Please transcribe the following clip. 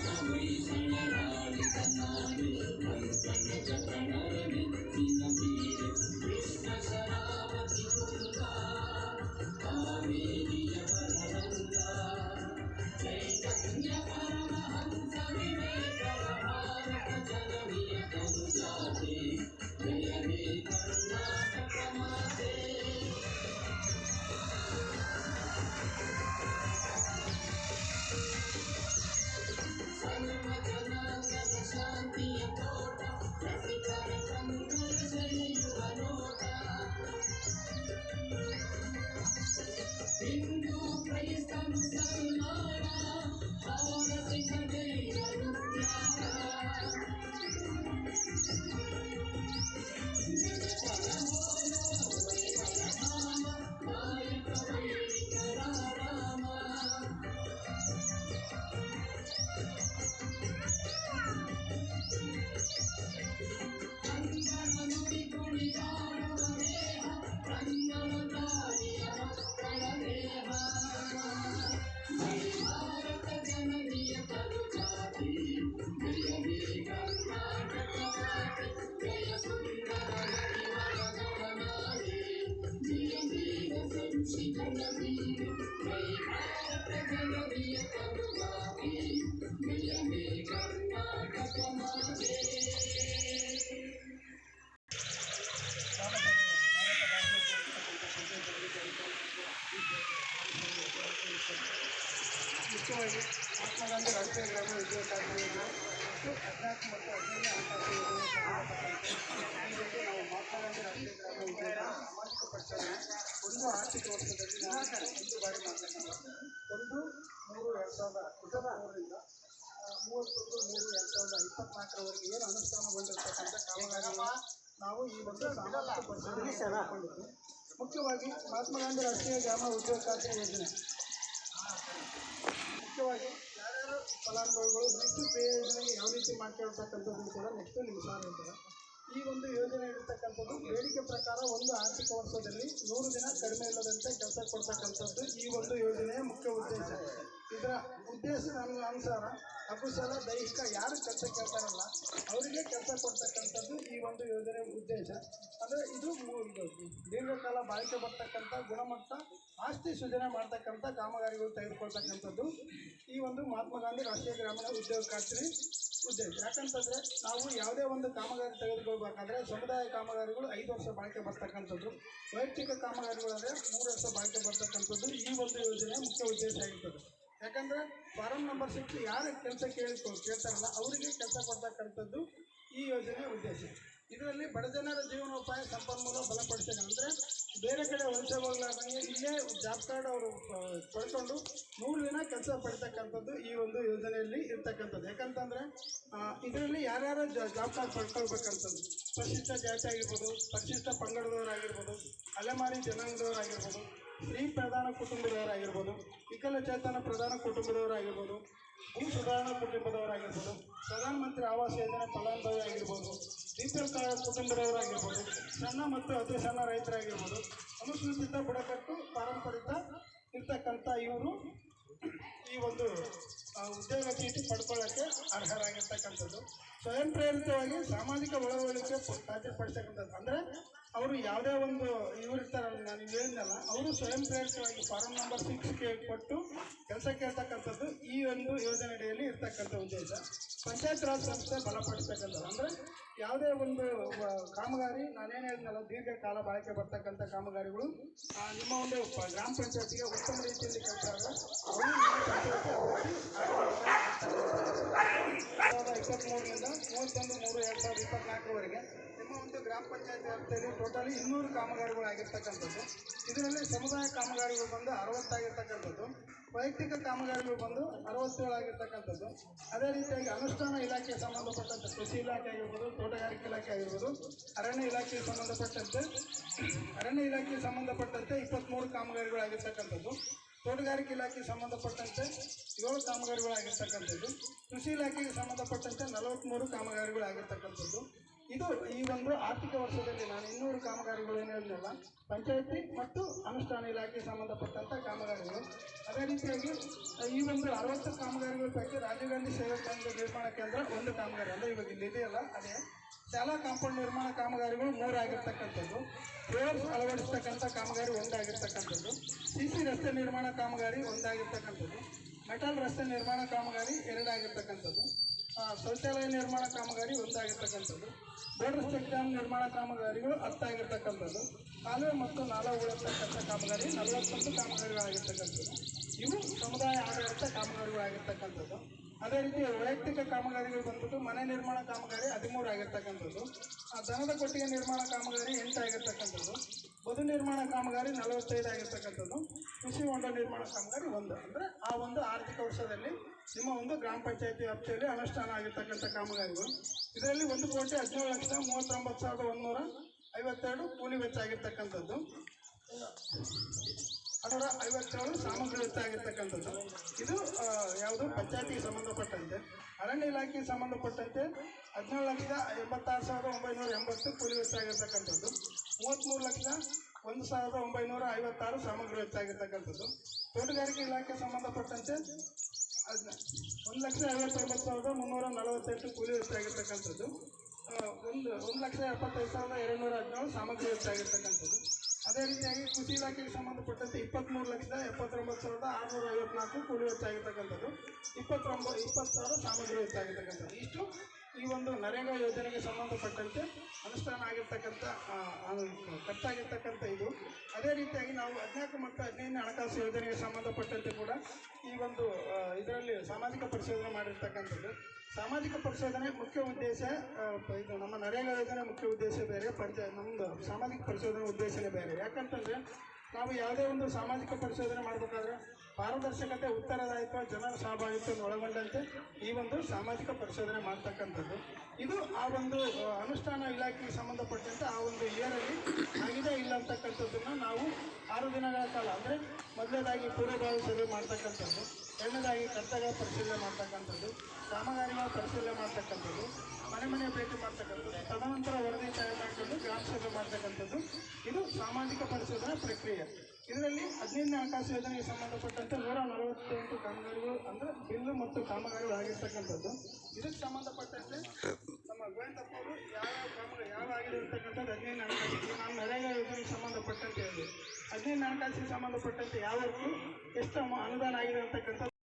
కన్నాడు కన్నాడు ಗ್ರಾಮೀಣ ಉದ್ಯೋಗ ಖಾತ್ರಿ ಯೋಜನೆ ಮತ್ತು ಹದಿನಾಲ್ಕು ಮತ್ತು ಹದಿನೈದನೇ ಹಣಕಾಸು ಯೋಜನೆ ಸಂಬಂಧಪಟ್ಟಂತೆ ಈ ಬಗ್ಗೆ ನಾವು ಮಹಾತ್ಮ ಗಾಂಧಿ ರಾಷ್ಟ್ರೀಯ ಗ್ರಾಮೀಣ ಉದ್ಯೋಗ ಸಾಮಾಜಿಕ ಪರಿಚಯ ಒಂದು ಆರ್ಥಿಕ ವರ್ಷದಲ್ಲಿ ನಾವು ಒಂದು ಬಾರಿ ಮಾಡ್ತಕ್ಕಂಥದ್ದು ಒಂದು ಮೂರು ಎರಡು ಸಾವಿರದ ಇಪ್ಪತ್ತ್ಮೂರರಿಂದ ಆ, ಮೂವತ್ತೊಂದು ಮೂರು ಎರಡು ಸಾವಿರದ ಇಪ್ಪತ್ನಾಲ್ಕರವರೆಗೆ ಏನು ಅನುಷ್ಠಾನಗೊಂಡಿರ್ತಕ್ಕಂಥ ಕಾಮಗಾರಿಗಳನ್ನ ನಾವು ಈ ಒಂದು ಸಾಮಾಜಿಕ ಮುಖ್ಯವಾಗಿ ಮಹಾತ್ಮ ಗಾಂಧಿ ರಾಷ್ಟ್ರೀಯ ಗ್ರಾಮ ಉದ್ಯೋಗ ಖಾತ್ರಿ ಯೋಜನೆ ಮುಖ್ಯವಾಗಿ ಯಾರ್ಯಾರು ಫಲಾನುಭವಿಗಳು ನೆಕ್ಸ್ಟ್ ಪೇ ಯೋಜನೆಗೆ ಯಾವ ರೀತಿ ಮಾಡ್ಕೊಳ್ತಕ್ಕಂಥದ್ದು ಕೂಡ ನೆಕ್ಸ್ಟ್ ನಿಮ್ಗೆ ಸಾರ್ ಹೇಳ್ತಾರೆ ಈ ಒಂದು ಯೋಜನೆ ಇರತಕ್ಕಂಥದ್ದು ಬೇಡಿಕೆ ಪ್ರಕಾರ ಒಂದು ಆರ್ಥಿಕ ವರ್ಷದಲ್ಲಿ ನೂರು ದಿನ ಕಡಿಮೆ ಇಲ್ಲದಂತೆ ಕೆಲಸ ಕೊಡ್ತಕ್ಕಂಥದ್ದು ಈ ಒಂದು ಯೋಜನೆಯ ಮುಖ್ಯ ಉದ್ದೇಶ. ಇದರ ಉದ್ದೇಶದ ಅನು- ಅನುಸಾರ ಅಕುಶಲ ದೈಹಿಕ ಯಾರು ಕೆಲಸ ಕೇಳ್ತಾರಲ್ಲ, ಅವರಿಗೆ ಕೆಲಸ ಕೊಡ್ತಕ್ಕಂಥದ್ದು ಈ ಒಂದು ಯೋಜನೆ ಉದ್ದೇಶ. ಅಂದರೆ ಇದು ದೀರ್ಘಕಾಲ ಬಾಳಿಕೆ ಬರ್ತಕ್ಕಂಥ ಗುಣಮಟ್ಟ, ಆಸ್ತಿ ಸೃಜನೆ ಮಾಡ್ತಕ್ಕಂಥ ಕಾಮಗಾರಿಗಳು ತೆಗೆದುಕೊಳ್ತಕ್ಕಂಥದ್ದು ಈ ಒಂದು ಮಹಾತ್ಮ ಗಾಂಧಿ ರಾಷ್ಟ್ರೀಯ ಗ್ರಾಮೀಣ ಉದ್ಯೋಗ ಖಾತ್ರಿ ಉದ್ದೇಶ. ಯಾಕಂತಂದರೆ ನಾವು ಯಾವುದೇ ಒಂದು ಕಾಮಗಾರಿ ತೆಗೆದುಕೊಳ್ಬೇಕಾದ್ರೆ ಸಮುದಾಯ ಕಾಮಗಾರಿಗಳು ಐದು ವರ್ಷ ಬಾಳಿಕೆ ಬರ್ತಕ್ಕಂಥದ್ದು. ವೈಯಕ್ತಿಕ ಕಾಮಗಾರಿಗಳಂದರೆ ಮೂರು ವರ್ಷ ಬಾಳಿಕೆ ಬರ್ತಕ್ಕಂಥದ್ದು ಈ ಒಂದು ಯೋಜನೆ ಮುಖ್ಯ ಉದ್ದೇಶ ಆಗಿರ್ತದೆ. ಯಾಕಂದರೆ ಫಾರಂ ನಂಬರ್ ಸಿಕ್ಸ್ ಯಾರು ಕೆಲಸ ಕೇಳಿ ಕೇಳ್ತಾರಲ್ಲ ಅವರಿಗೆ ಕೆಲಸ ಕೊಡ್ತಕ್ಕಂಥದ್ದು ಈ ಯೋಜನೆಯ ಉದ್ದೇಶ. ಇದರಲ್ಲಿ ಬಡಜನರ ಜೀವನೋಪಾಯ ಸಂಪನ್ಮೂಲ ಬಲಪಡಿಸಿದೆ ಅಂದರೆ ಬೇರೆ ಕಡೆ ವಲಸೆ ಹೋಗ್ಲಾರ್ದಂಗೆ ಇಲ್ಲೇ ಜಾಬ್ ಕಾರ್ಡ್ ಅವರು ಪಡ್ಕೊಂಡು ಮೂರು ದಿನ ಕೆಲಸ ಪಡ್ತಕ್ಕಂಥದ್ದು ಈ ಒಂದು ಯೋಜನೆಯಲ್ಲಿ ಇರ್ತಕ್ಕಂಥದ್ದು. ಯಾಕಂತಂದರೆ ಇದರಲ್ಲಿ ಯಾರ್ಯಾರು ಜಾಬ್ ಕಾರ್ಡ್ ಪಡ್ಕೊಳ್ಬೇಕಂತಂದು ಪರಿಶಿಷ್ಟ ಜಾತಿ ಆಗಿರ್ಬೋದು, ಪರಿಶಿಷ್ಟ ಪಂಗಡದವರಾಗಿರ್ಬೋದು, ಅಲೆಮಾರಿ ಜನಾಂಗದವರಾಗಿರ್ಬೋದು, ಸ್ತ್ರೀ ಪ್ರಧಾನ ಕುಟುಂಬದವರಾಗಿರ್ಬೋದು, ವಿಕಲಚೇತನ ಪ್ರಧಾನ ಕುಟುಂಬದವರಾಗಿರ್ಬೋದು, ಭೂ ಸುಧಾರಣಾ ಕುಟುಂಬದವರಾಗಿರ್ಬೋದು ಪ್ರಧಾನಮಂತ್ರಿ ಆವಾಸ್ ಯೋಜನೆ ಫಲಾನುಭವಿ ಆಗಿರ್ಬೋದು ಕುಟುಂಬದವರಾಗಿರ್ಬೋದು, ಸಣ್ಣ ಮತ್ತು ಅತಿ ಸಣ್ಣ ರೈತರಾಗಿರ್ಬೋದು, ಅನುಸೂಚಿತ ಬುಡಕಟ್ಟು ಪಾರಂಪರಿಕ ಇರ್ತಕ್ಕಂಥ ಇವರು ಈ ಒಂದು ಉದ್ಯೋಗ ಚೀಟಿ ಪಡ್ಕೊಳ್ಳೋಕ್ಕೆ ಅರ್ಹರಾಗಿರ್ತಕ್ಕಂಥದ್ದು. ಸ್ವಯಂ ಪ್ರೇರಿತವಾಗಿ ಸಾಮಾಜಿಕ ಒಳಗೊಳ್ಳಿಕೆ ಸಾಧ್ಯಪಡಿಸ್ತಕ್ಕಂಥದ್ದು ಅಂದರೆ ಅವರು ಯಾವುದೇ ಒಂದು ಇವ್ರು ಇರ್ತಾರಲ್ಲ ನಾನು ಹೇಳಿದ್ನಲ್ಲ, ಅವರು ಸ್ವಯಂ ಪ್ರೇರಿತವಾಗಿ ಫಾರಂ ನಂಬರ್ ಸಿಕ್ಸ್ಗೆ ಕೊಟ್ಟು ಕೆಲಸ ಕೇಳ್ತಕ್ಕಂಥದ್ದು ಈ ಒಂದು ಯೋಜನೆ ಅಡಿಯಲ್ಲಿ ಇರ್ತಕ್ಕಂಥ ಉದ್ದೇಶ. ಪಂಚಾಯತ್ ರಾಜ್ ಸಂಸ್ಥೆ ಬಲಪಡಿಸ್ತಕ್ಕಂಥದ್ದು. ಅಂದರೆ ಯಾವುದೇ ಒಂದು ಕಾಮಗಾರಿ, ನಾನೇನು ಹೇಳಿದ್ನಲ್ಲ ದೀರ್ಘಕಾಲ ಬಾಳಿಕೆ ಬರ್ತಕ್ಕಂಥ ಕಾಮಗಾರಿಗಳು ನಿಮ್ಮ ಒಂದು ಗ್ರಾಮ ಪಂಚಾಯತಿಗೆ ಉತ್ತಮ ರೀತಿಯಲ್ಲಿ ಕೆಲಸ ಇಪ್ಪತ್ತ್ಮೂರರಿಂದ ಮೂವತ್ತೊಂದು, ಮೂರು, ಎರಡು ಸಾವಿರದ ಇಪ್ಪತ್ನಾಲ್ಕರವರೆಗೆ ನಿಮ್ಮ ಒಂದು ಗ್ರಾಮ ಪಂಚಾಯತ್ ವ್ಯಾಪ್ತಿಯಲ್ಲಿ ಟೋಟಲಿ ಇನ್ನೂರು ಕಾಮಗಾರಿಗಳು ಆಗಿರ್ತಕ್ಕಂಥದ್ದು. ಇದರಲ್ಲಿ ಸಮುದಾಯ ಕಾಮಗಾರಿಗಳು ಬಂದು ಅರವತ್ತಾಗಿರ್ತಕ್ಕಂಥದ್ದು ವೈಯಕ್ತಿಕ ಕಾಮಗಾರಿಗಳು ಬಂದು ಅರವತ್ತೇಳಾಗಿರ್ತಕ್ಕಂಥದ್ದು ಅದೇ ರೀತಿಯಾಗಿ ಅನುಷ್ಠಾನ ಇಲಾಖೆಗೆ ಸಂಬಂಧಪಟ್ಟಂತೆ ಕೃಷಿ ಇಲಾಖೆ ಆಗಿರ್ಬೋದು, ತೋಟಗಾರಿಕೆ ಇಲಾಖೆ ಆಗಿರ್ಬೋದು, ಅರಣ್ಯ ಇಲಾಖೆಗೆ ಸಂಬಂಧಪಟ್ಟಂತೆ, ಅರಣ್ಯ ಇಲಾಖೆಗೆ ಸಂಬಂಧಪಟ್ಟಂತೆ ಇಪ್ಪತ್ತ್ಮೂರು ಕಾಮಗಾರಿಗಳು ಆಗಿರ್ತಕ್ಕಂಥದ್ದು. ತೋಟಗಾರಿಕೆ ಇಲಾಖೆಗೆ ಸಂಬಂಧಪಟ್ಟಂತೆ ಏಳು ಕಾಮಗಾರಿಗಳಾಗಿರ್ತಕ್ಕಂಥದ್ದು ಕೃಷಿ ಇಲಾಖೆಗೆ ಸಂಬಂಧಪಟ್ಟಂತೆ ನಲವತ್ತ್ಮೂರು ಕಾಮಗಾರಿಗಳಾಗಿರ್ತಕ್ಕಂಥದ್ದು ಇದು ಈ ಒಂದು ಆರ್ಥಿಕ ವರ್ಷದಲ್ಲಿ ನಾನು ಇನ್ನೂರು ಕಾಮಗಾರಿಗಳು ಏನು ಹೇಳಿದ್ನಲ್ಲ ಪಂಚಾಯತಿ ಮತ್ತು ಅನುಷ್ಠಾನ ಇಲಾಖೆ ಸಂಬಂಧಪಟ್ಟಂಥ ಕಾಮಗಾರಿಗಳು. ಅದೇ ರೀತಿಯಾಗಿ ಈ ಒಂದು ಅರವತ್ತು ಕಾಮಗಾರಿಗಳ ಪೈಕಿ ರಾಜೀವ್ ಗಾಂಧಿ ಸೇವಾ ಕೇಂದ್ರ ನಿರ್ಮಾಣ ಕೇಂದ್ರ ಒಂದು ಕಾಮಗಾರಿ. ಅಂದರೆ ಇವಾಗ ಇಲ್ಲಿ ಇದೆಯಲ್ಲ, ಅದೇ ಶಾಲಾ ಕಾಂಪೌಂಡ್ ನಿರ್ಮಾಣ ಕಾಮಗಾರಿಗಳು ಮೂರು ಆಗಿರ್ತಕ್ಕಂಥದ್ದು. ಫ್ಲೋರ್ಸ್ ಅಳವಡಿಸ್ತಕ್ಕಂಥ ಕಾಮಗಾರಿ ಒಂದಾಗಿರ್ತಕ್ಕಂಥದ್ದು. ಸಿ ಸಿ ರಸ್ತೆ ನಿರ್ಮಾಣ ಕಾಮಗಾರಿ ಒಂದಾಗಿರ್ತಕ್ಕಂಥದ್ದು. ಮೆಟಲ್ ರಸ್ತೆ ನಿರ್ಮಾಣ ಕಾಮಗಾರಿ ಎರಡಾಗಿರ್ತಕ್ಕಂಥದ್ದು. ಶೌಚಾಲಯ ನಿರ್ಮಾಣ ಕಾಮಗಾರಿ ಒಂದಾಗಿರ್ತಕ್ಕಂಥದ್ದು ಬೋರ್ಡ್ ಡ್ಯಾಮ್ ನಿರ್ಮಾಣ ಕಾಮಗಾರಿಗಳು ಹತ್ತಾಗಿರ್ತಕ್ಕಂಥದ್ದು ಕಾಲುವೆ ಮತ್ತು ನಾಲ ಉಳಿರ್ತಕ್ಕಂಥ ಕಾಮಗಾರಿ, ನಲವತ್ತೊಂದು ಕಾಮಗಾರಿಗಳಾಗಿರ್ತಕ್ಕಂಥದ್ದು. ಇವು ಸಮುದಾಯ ಆಧಾರಿತ ಕಾಮಗಾರಿಗಳಾಗಿರ್ತಕ್ಕಂಥದ್ದು. ಅದೇ ರೀತಿ ವೈಯಕ್ತಿಕ ಕಾಮಗಾರಿಗಳು ಬಂದ್ಬಿಟ್ಟು ಮನೆ ನಿರ್ಮಾಣ ಕಾಮಗಾರಿ ಹದಿಮೂರು ಆಗಿರ್ತಕ್ಕಂಥದ್ದು ಆ, ದನದ ಕೊಟ್ಟಿಗೆ ನಿರ್ಮಾಣ ಕಾಮಗಾರಿ ಎಂಟು ಆಗಿರ್ತಕ್ಕಂಥದ್ದು ಬದು ನಿರ್ಮಾಣ ಕಾಮಗಾರಿ ನಲವತ್ತೈದು ಆಗಿರ್ತಕ್ಕಂಥದ್ದು ಕೃಷಿ ಹೊಂಡ ನಿರ್ಮಾಣ ಕಾಮಗಾರಿ ಒಂದು. ಅಂದರೆ ಆ ಒಂದು ಆರ್ಥಿಕ ವರ್ಷದಲ್ಲಿ ನಿಮ್ಮ ಒಂದು ಗ್ರಾಮ ಪಂಚಾಯತಿ ವ್ಯಾಪ್ತಿಯಲ್ಲಿ ಅನುಷ್ಠಾನ ಆಗಿರ್ತಕ್ಕಂಥ ಕಾಮಗಾರಿಗಳು. ಇದರಲ್ಲಿ ಒಂದು ಕೋಟಿ ಹದಿನೇಳು ಲಕ್ಷದ ಮೂವತ್ತೊಂಬತ್ತು ಸಾವಿರದ ಒಂದುನೂರ ಐವತ್ತೆರಡು ಕೂಲಿ ವೆಚ್ಚ ಆಗಿರ್ತಕ್ಕಂಥದ್ದು. ಅದರ ಐವತ್ತೇಳು ಸಾಮಗ್ರಿ ವೆಚ್ಚ ಆಗಿರ್ತಕ್ಕಂಥದ್ದು ಇದು ಯಾವುದು ಪಂಚಾಯತಿಗೆ ಸಂಬಂಧಪಟ್ಟಂತೆ, ಅರಣ್ಯ ಇಲಾಖೆಗೆ ಸಂಬಂಧಪಟ್ಟಂತೆ ಹದಿನೇಳು ಲಕ್ಷದ ಎಂಬತ್ತಾರು ಸಾವಿರದ ಒಂಬೈನೂರ ಎಂಬತ್ತು ಕೂಲಿ ವೆಚ್ಚ ಆಗಿರ್ತಕ್ಕಂಥದ್ದು ಮೂವತ್ತ್ಮೂರು ಲಕ್ಷದ ಒಂದು ಸಾವಿರದ ಒಂಬೈನೂರ ಐವತ್ತಾರು ಸಾಮಗ್ರಿ ವೆಚ್ಚ ಆಗಿರ್ತಕ್ಕಂಥದ್ದು ತೋಟಗಾರಿಕೆ ಇಲಾಖೆ ಸಂಬಂಧಪಟ್ಟಂತೆ ಒಂದು ಲಕ್ಷ ಐವತ್ತೊಂಬತ್ತು ಸಾವಿರದ ಮುನ್ನೂರ ನಲವತ್ತೆಂಟು ಕೂಲಿ ವೆಚ್ಚ ಆಗಿರ್ತಕ್ಕಂಥದ್ದು ಒಂದು ಒಂದು ಲಕ್ಷ ಎಪ್ಪತ್ತೈದು ಸಾವಿರದ ಎರಡುನೂರ ಹದಿನೇಳು ಸಾಮಗ್ರಿ ವೆಚ್ಚ ಆಗಿರ್ತಕ್ಕಂಥದ್ದು ಅದೇ ರೀತಿಯಾಗಿ ಕೃಷಿ ಇಲಾಖೆಗೆ ಸಂಬಂಧಪಟ್ಟಂತೆ ಇಪ್ಪತ್ತ್ಮೂರು ಲಕ್ಷದ ಎಪ್ಪತ್ತೊಂಬತ್ತು ಸಾವಿರದ ಆರುನೂರ ಐವತ್ನಾಲ್ಕು ಕೂಲಿ ವೆಚ್ಚ ಆಗಿರ್ತಕ್ಕಂಥದ್ದು. ಇಪ್ಪತ್ತೊಂಬತ್ತು ಇಪ್ಪತ್ತು ಸಾವಿರ ಸಾಮಗ್ರಿ ವೆಚ್ಚ ಆಗಿರ್ತಕ್ಕಂಥದ್ದು. ಇಷ್ಟು ಒಂದು ನರೇಗಾ ಯೋಜನೆಗೆ ಸಂಬಂಧಪಟ್ಟಂತೆ ಅನುಷ್ಠಾನ ಆಗಿರ್ತಕ್ಕಂಥ ಖರ್ಚಾಗಿರ್ತಕ್ಕಂಥ ಇದು. ಅದೇ ರೀತಿಯಾಗಿ ನಾವು ಹದಿನಾಲ್ಕು ಮತ್ತು ಹದಿನೈದನೇ ಹಣಕಾಸು ಯೋಜನೆಗೆ ಸಂಬಂಧಪಟ್ಟಂತೆ ಕೂಡ ಈ ಒಂದು ಇದರಲ್ಲಿ ಸಾಮಾಜಿಕ ಪರಿಶೋಧನೆ ಮಾಡಿರ್ತಕ್ಕಂಥದ್ದು. ಸಾಮಾಜಿಕ ಪರಿಶೋಧನೆ ಮುಖ್ಯ ಉದ್ದೇಶ ಇದು ನಮ್ಮ ನರೇಗಾ ಯೋಜನೆ ಮುಖ್ಯ ಉದ್ದೇಶ ಬೇರೆ ಪಂಚ ನಮ್ಮದು ಸಾಮಾಜಿಕ ಪರಿಶೋಧನೆ ಉದ್ದೇಶನೇ ಬೇರೆ. ಯಾಕಂತಂದರೆ ನಾವು ಯಾವುದೇ ಒಂದು ಸಾಮಾಜಿಕ ಪರಿಶೋಧನೆ ಮಾಡಬೇಕಾದ್ರೆ ಪಾರದರ್ಶಕತೆ ಉತ್ತರದಾಯಿತ್ವ, ಜನರ ಸಹಭಾಗಿತ್ವವನ್ನು ಒಳಗೊಂಡಂತೆ ಈ ಒಂದು ಸಾಮಾಜಿಕ ಪರಿಶೋಧನೆ ಮಾಡ್ತಕ್ಕಂಥದ್ದು. ಇದು ಆ ಒಂದು ಅನುಷ್ಠಾನ ಇಲಾಖೆಗೆ ಸಂಬಂಧಪಟ್ಟಂತೆ ಆ ಒಂದು ಇಯರಲ್ಲಿ ಆಗಿದೆ ಇಲ್ಲ ಅಂತಕ್ಕಂಥದ್ದನ್ನು ನಾವು ಆರು ದಿನಗಳ ಕಾಲ, ಅಂದರೆ ಮೊದಲನೇದಾಗಿ ಪೂರ್ವಭಾವಿ ಸಭೆ ಮಾಡ್ತಕ್ಕಂಥದ್ದು. ಎರಡನೇದಾಗಿ ಕರ್ತವ್ಯ ಪರಿಶೀಲನೆ ಮಾಡ್ತಕ್ಕಂಥದ್ದು, ಕಾಮಗಾರಿಗಳ ಪರಿಶೀಲನೆ ಮಾಡ್ತಕ್ಕಂಥದ್ದು, ಮನೆ ಮನೆ ಭೇಟಿ ಮಾಡ್ತಕ್ಕಂಥದ್ದು, ತದನಂತರ ವರದಿ ತಯಾರು ಮಾಡಿಕೊಂಡು ಗ್ರಾಮ ಮಾಡ್ತಕ್ಕಂಥದ್ದು, ಇದು ಸಾಮಾಜಿಕ ಪರಿಶೋಧನಾ ಪ್ರಕ್ರಿಯೆ. ಇದರಲ್ಲಿ ಹದಿನೈದನೇ ಹಣಕಾಸು ಯೋಜನೆಗೆ ಸಂಬಂಧಪಟ್ಟಂತೆ ನೂರ ನಲವತ್ತೆಂಟು ಕಾಮಗಾರಿಗಳು ಅಂದರೆ ಬಿಲ್ಲು ಮತ್ತು ಕಾಮಗಾರಿಗಳು ಆಗಿರ್ತಕ್ಕಂಥದ್ದು. ಇದಕ್ಕೆ ಸಂಬಂಧಪಟ್ಟಂತೆ ನಮ್ಮ ಗೋವಿಂದಪ್ಪ ಅವರು ಯಾವ ಕಾಮಗಾರಿ ಯಾವ ಆಗಿದೆ ಅಂತಕ್ಕಂಥದ್ದು ಹದಿನೈದನೇ ಹಣಕಾಸಿಗೆ ನಾನು ನರೇಗಾ ಯೋಜನೆಗೆ ಸಂಬಂಧಪಟ್ಟಂತೆ ಹೇಳಿದೆ ಹದಿನೈದನೇ ಹಣಕಾಸಿಗೆ ಸಂಬಂಧಪಟ್ಟಂತೆ ಯಾವತ್ತು ಎಷ್ಟು ಅನುದಾನ ಆಗಿದೆ